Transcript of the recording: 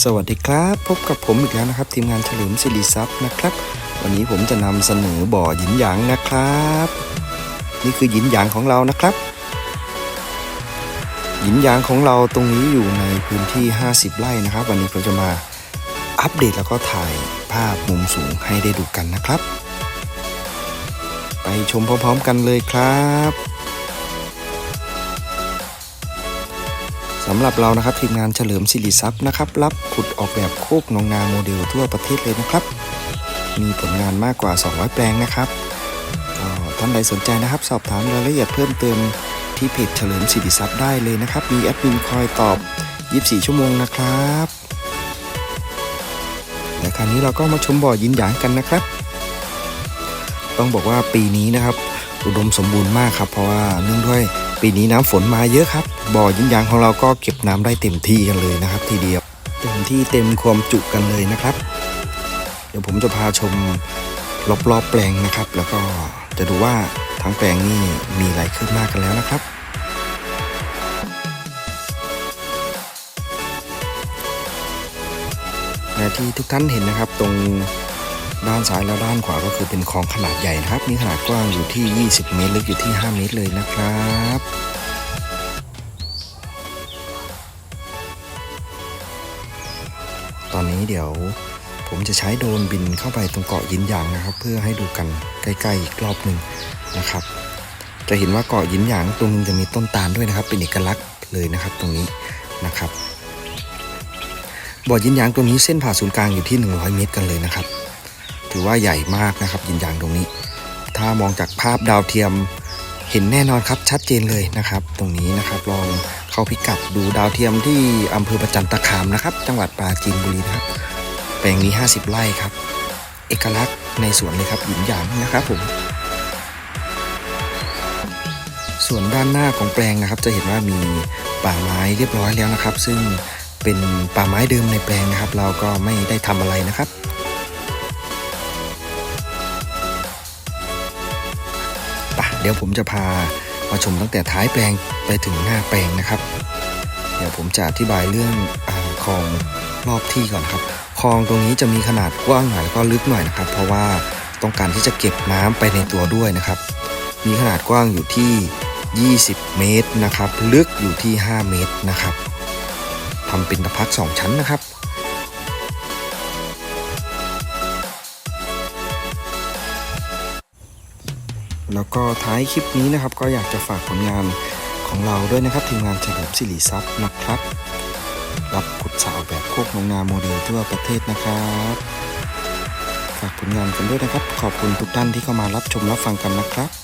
สวัสดีครับ พบกับผมอีกแล้วนะครับ ทีมงานเฉลิมศิริทรัพย์นะครับ วันนี้ผมจะนำเสนอบ่อหยินหยางนะครับ นี่คือหยินหยางของเรานะครับหยินหยางของเราตรงนี้อยู่ในพื้นที่ 50 ไร่นะครับ วันนี้ผมจะมาอัปเดตแล้วก็ถ่ายภาพมุมสูงให้ได้ดูกันนะครับ ไปชมพร้อมๆกันเลยครับ สำหรับเรานะครับทีมงานเฉลิมศิริทรัพย์นะครับ รับขุดออกแบบโคกนองนาโมเดลทั่วประเทศเลยนะครับ มีผลงานมากกว่า 200 แปลงนะครับท่านใดสนใจนะครับ สอบถามรายละเอียดเพิ่มเติมที่เพจเฉลิมศิริทรัพย์ได้เลยนะครับ มีแอดมินคอยตอบ 24 ชั่วโมงนะครับและคราวนี้เราก็มาชมบ่อยินหยางกันนะครับ ต้องบอกว่าปีนี้นะครับ อุดมสมบูรณ์มากครับ เพราะว่าเนื่องด้วยปีนี้น้ำฝนมาเยอะครับ บ่อยินยางของเราก็เก็บน้ำได้เต็มที่กันเลยนะครับ ทีเดียว เต็มที่เต็มความจุกันเลยนะครับ เดี๋ยวผมจะพาชมรอบๆแปลงนะครับ แล้วก็จะดูว่าทั้งแปลงนี่มีอะไรขึ้นมากกันแล้วนะครับและที่ทุกท่านเห็นนะครับตรง ด้านซ้ายและด้านขวาก็คือเป็นคลองขนาดใหญ่นะครับ มีขนาดกว้างอยู่ที่ 20 เมตร ลึกอยู่ที่ 5 เมตรเลยนะครับตอนนี้เดี๋ยวผมจะใช้โดรนบินเข้าไปตรงเกาะยินหยางนะครับ เพื่อให้ดูกันใกล้ๆอีกรอบหนึ่งนะครับ จะเห็นว่าเกาะยินหยางตรงนึงจะมีต้นตาลด้วยนะครับ เป็นเอกลักษณ์เลยนะครับตรงนี้นะครับบ่อยินหยางตรงนี้เส้นผ่าศูนย์กลางอยู่ที่ 100 เมตรกันเลยนะครับ ถือว่าใหญ่มากนะครับยินหยางตรงนี้ ถ้ามองจากภาพดาวเทียมเห็นแน่นอนครับชัดเจนเลยนะครับ ตรงนี้นะครับลองเข้าพิกัดดูดาวเทียมที่อำเภอประจันตคามนะครับ จังหวัดปราจีนบุรีนะครับแปลงนี้ 50 ไร่ครับ เอกลักษณ์ในสวนเลยครับหยินหยางนะครับผมส่วนด้านหน้าของแปลงนะครับ จะเห็นว่ามีป่าไม้เรียบร้อยแล้วนะครับ ซึ่งเป็นป่าไม้เดิมในแปลงนะครับ เราก็ไม่ได้ทำอะไรนะครับ เดี๋ยวผมจะพามาชมตั้งแต่ท้ายแปลงไปถึงหน้าแปลงนะครับ เดี๋ยวผมจะอธิบายเรื่องอาคลองรอบที่ก่อนครับคลองตรงนี้จะมีขนาดกว้างหน่อยแล้วก็ลึกหน่อยนะครับ เพราะว่าต้องการที่จะเก็บน้ำไปในตัวด้วยนะครับ มีขนาดกว้างอยู่ที่ 20 เมตรนะครับ ลึกอยู่ที่ 5 เมตรนะครับทำเป็นตะพักสองชั้นนะครับ แล้วก็ท้ายคลิปนี้นะครับก็อยากจะฝากผลงานของเราด้วยนะครับทีมงานเฉลิมศิริทรัพย์นะครับ รับขุดสาวแบบโคกนงนาโมเดลทั่วประเทศนะครับฝากผลงานกันด้วยนะครับ ขอบคุณทุกท่านที่เข้ามารับชมรับฟังกันนะครับ